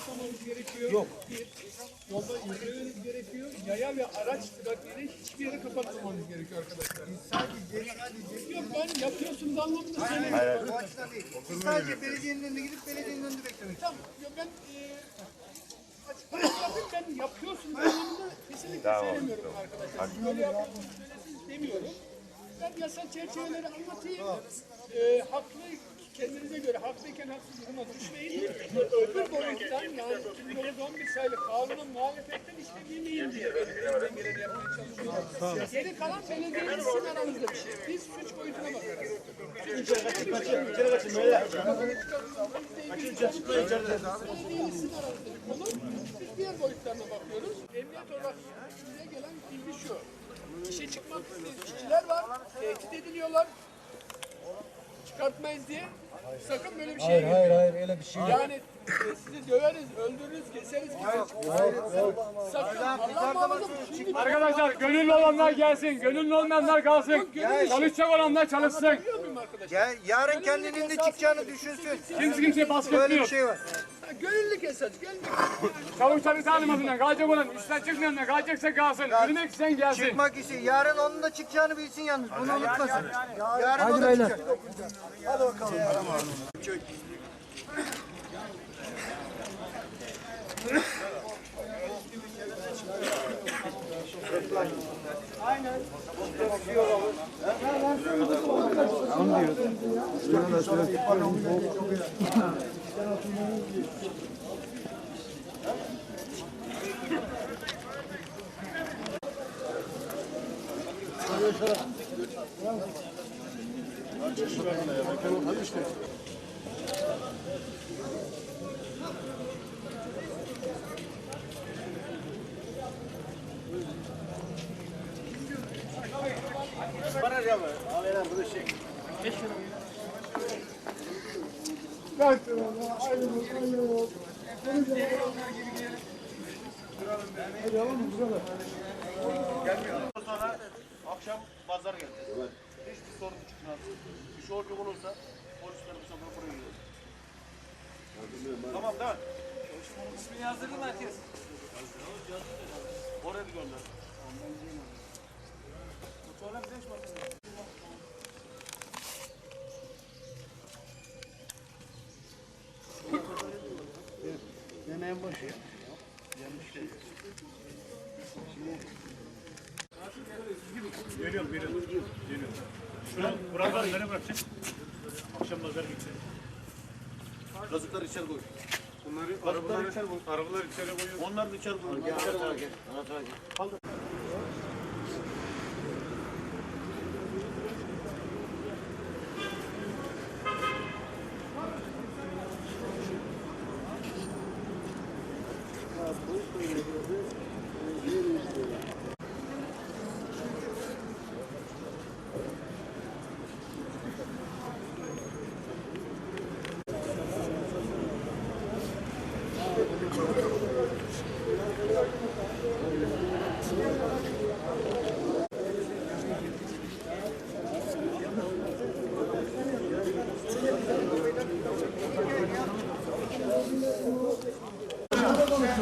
başlamamız gerekiyor. Yok. Bir, yolda izlememiz gerekiyor. Yaya ve araç trafiğini hiçbir yere kapatmamamız gerekiyor arkadaşlar. Yok ben yapıyorsunuz anlamında söylemiyorum. Bu açıdan değil. Biz sadece belediyenin önüne gidip belediyenin önünde beklemek. Tamam. Yok ben e, açıklama yapayım ben yapıyorsunuz anlamında kesinlikle söylemiyorum arkadaşlar. Siz böyle yapıyorsunuz söylesiniz demiyorum. Ben yasal çerçeveleri anlatayım. E, haklı kendinize göre haklıyken haksız duruma düşmeyin. Öbür boyuttan yani 1911 sayılı kanunun muhalefetten işlemeyeyim diye ben elimden geleni yapmaya çalışıyorum. Geri kalan belediyenin sizin aranızda bir şey. Biz suç boyutuna bakarız. İçeri kaçın, kaçın, içeri kaçın böyle. Belediyenin sizin aranızda bir konu. Biz diğer boyutlarına bakıyoruz. Emniyet olarak bize gelen bilgi şu. İşe çıkmak isteyen işçiler var. Tehdit ediliyorlar. Çıkartmayız diye. Sakın böyle bir şey Hayır hayır hayır öyle bir şey yok. yani e, sizi döveriz, öldürürüz, keseriz gibi. Sakın Allah muhafaza şimdi Arkadaşlar gönüllü olanlar gelsin, gönüllü olmayanlar kalsın. Çalışacak olanlar çalışsın. Anlatabiliyor muyum arkadaşlar? Ya yarın kendinin ne çıkacağını düşünsün. Kimse kimseye baskı Böyle bir etmiyor. şey var. Ha, Gönüllülük esas. Gelmek. Çavuşları tanımadığından kalacak olan, işten çıkmayanlar kalacaksa kalsın. Yürümek isteyen gelsin. Çıkmak istiyor. Yarın onun da çıkacağını bilsin yalnız. Bunu unutmasın. Yarın o da çıkacak. Hadi bakalım. Çok Aynen. Sonra akşam pazar geldi. Hiçbir sorun çıkmaz. Bir şey olacak olursa polislerimiz sonra buraya geliyor. Tamam da. İsmini yazdırdın mı herkes? Oraya bir gönder. Sonra bir beş bakın. Deneyin başı. Geliyorum, geliyorum. Geliyorum. Şunu buraları nereye bırakacaksın? Akşam pazar gideceksin. Kazıkları içeri koy. Bunları arabaları içeri koy. Arabaları içeri koyuyorsun. Onları da içeri koy.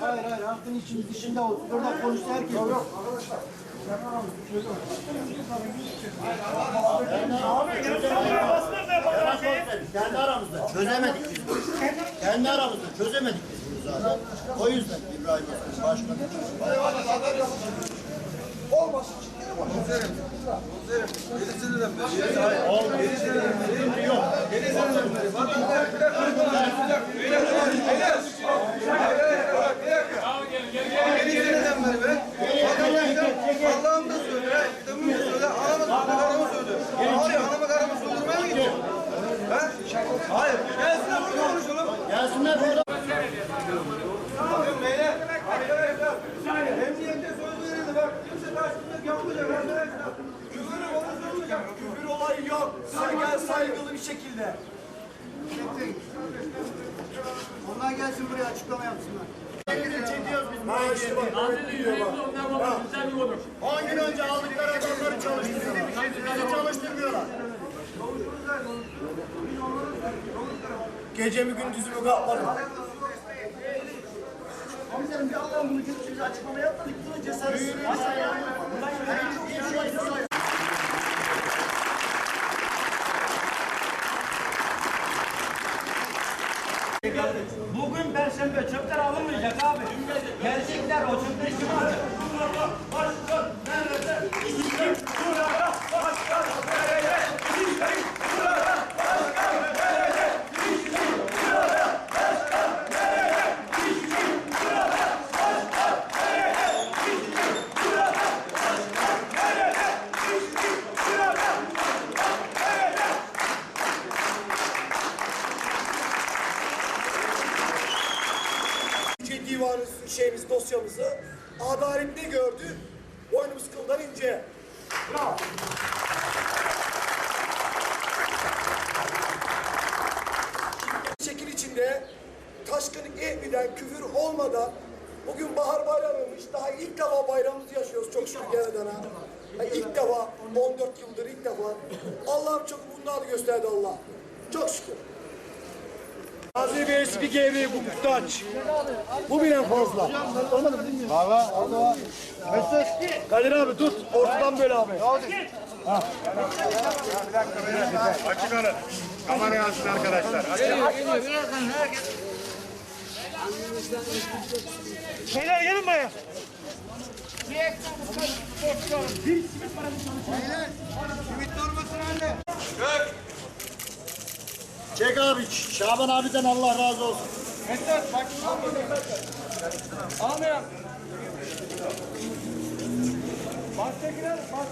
Hayır hayır. Hakkın için dışında olsun. Burada konuşsa herkes. Yok yok. Kendi aramızda çözemedik biz. Kendi aramızda çözemedik biz zaten. O yüzden İbrahim Olmasın çiftleri boşaltın. Komiserim, yedi seneden beri, yedi seneden beri, yok. Yedi seneden beri, bak bir dakika, bir dakika, bir dakika, bir dakika, bir dakika, yedi seneden beri be. Allah'ım da söyle, kitabım da söyle, anamı söyle, anamı söyle. Var ya, anamı karamı söldürmeye mi gideceğim? Ha? Hayır, gelsinler burada konuşalım. Gelsinler burada. Bakın beyler, arkadaşlar, emniyette söz verildi bak arkadaşımız yapılacak arkadaşlar. Küfür olayı yok. Saygı saygılı bir şekilde. Onlar gelsin buraya açıklama yapsınlar. Maaşı gün önce aldıkları adamları çalıştırıyorlar. Bizi çalıştırmıyorlar. Gecemi gündüzümü kapmadım. Komiserim bir Allah'ım bunu kötü bize açıklama yapmadık. Bunu cesaret. Bugün perşembe çöpler alınmayacak abi. Gelecekler o çöpleri kim alacak? İlçe divanı şeyimiz dosyamızı adaletli gördü. Boynumuz kıldan ince. Bravo. Şekil içinde taşkınlık etmeden, küfür olmadan bugün bahar bayramıymış. Daha ilk defa bayramımızı yaşıyoruz çok şükür yeniden ha. Ha, ilk defa 14 yıldır ilk defa. Allah'ım çok bunları gösterdi Allah. Çok şükür. Gazi Bey spikeri bu muhtaç. Bu bile fazla. Kadir abi tut. Ortadan böyle abi. Açık alın. Kamerayı açın arkadaşlar. Beyler gelin buraya. Çek abi. Şaban abiden Allah razı olsun. Almayan. Baştakiler, baştakiler.